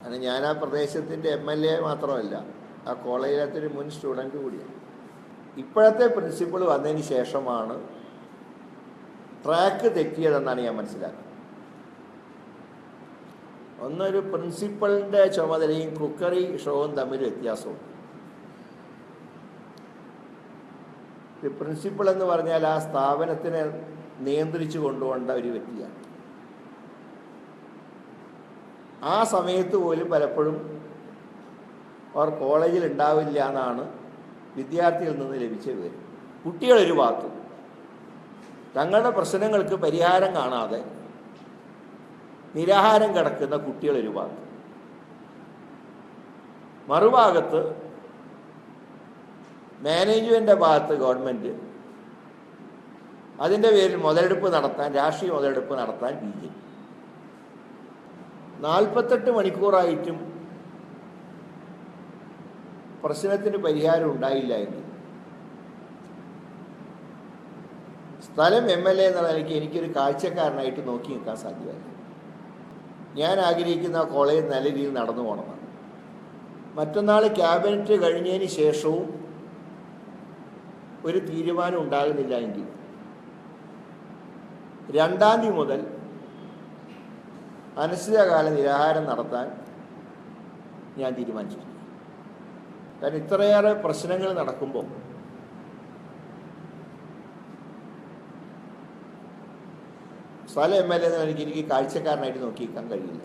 കാരണം ഞാൻ ആ പ്രദേശത്തിന്റെ എം എൽ എ മാത്രമല്ല ആ കോളേജിലത്തെ മുൻ സ്റ്റുഡന്റ് കൂടിയാണ്. ഇപ്പോഴത്തെ പ്രിൻസിപ്പൾ വന്നതിന് ശേഷമാണ് ട്രാക്ക് തെറ്റിയതെന്നാണ് ഞാൻ മനസ്സിലാക്കുന്നത്. ഒന്നൊരു പ്രിൻസിപ്പളിന്റെ ചുമതലയും കുക്കറി ഷോവും തമ്മിൽ വ്യത്യാസമുണ്ട്. ഒരു പ്രിൻസിപ്പൾ എന്ന് പറഞ്ഞാൽ ആ സ്ഥാപനത്തിനെ നിയന്ത്രിച്ചു കൊണ്ടുപോകേണ്ട ഒരു വ്യക്തിയാണ്. ആ സമയത്ത് പോലും പലപ്പോഴും അവർ കോളേജിൽ ഉണ്ടാവില്ല എന്നാണ് വിദ്യാർത്ഥികളിൽ നിന്ന് ലഭിച്ച വിവരം. കുട്ടികളൊരു ഭാഗത്ത് തങ്ങളുടെ പ്രശ്നങ്ങൾക്ക് പരിഹാരം കാണാതെ നിരാഹാരം കിടക്കുന്ന കുട്ടികളൊരു ഭാഗത്ത് മറുഭാഗത്ത് മാനേജ്മെന്റെ ഭാഗത്ത് ഗവൺമെന്റ് അതിന്റെ പേരിൽ മുതലെടുപ്പ് നടത്താൻ രാഷ്ട്രീയ മുതലെടുപ്പ് നടത്താൻ ബി ജെ പി. നാൽപ്പത്തെട്ട് മണിക്കൂറായിട്ടും പ്രശ്നത്തിന് പരിഹാരം ഉണ്ടായില്ല എന്ന്. സ്ഥലം എം എൽ എ എന്നുള്ള നിലയ്ക്ക് എനിക്കൊരു കാഴ്ചക്കാരനായിട്ട് നോക്കി നിൽക്കാൻ സാധ്യമല്ല. ഞാൻ ആഗ്രഹിക്കുന്ന കോളേജ് നല്ല രീതിയിൽ നടന്നു പോകണമെന്നാണ് മറ്റന്നാൾ ക്യാബിനറ്റ് കഴിഞ്ഞതിന് ശേഷവും ഒരു തീരുമാനം ഉണ്ടാകുന്നില്ല എങ്കിൽ രണ്ടാം തീയതി മുതൽ അനിശ്ചിതകാല നിരാഹാരം നടത്താൻ ഞാൻ തീരുമാനിച്ചിട്ടുണ്ട്. കാരണം ഇത്രയേറെ പ്രശ്നങ്ങൾ നടക്കുമ്പോൾ സ്ഥല എം എൽ എ എനിക്ക് എനിക്ക് കാഴ്ചക്കാരനായിട്ട് നോക്കിയിരിക്കാൻ കഴിയില്ല.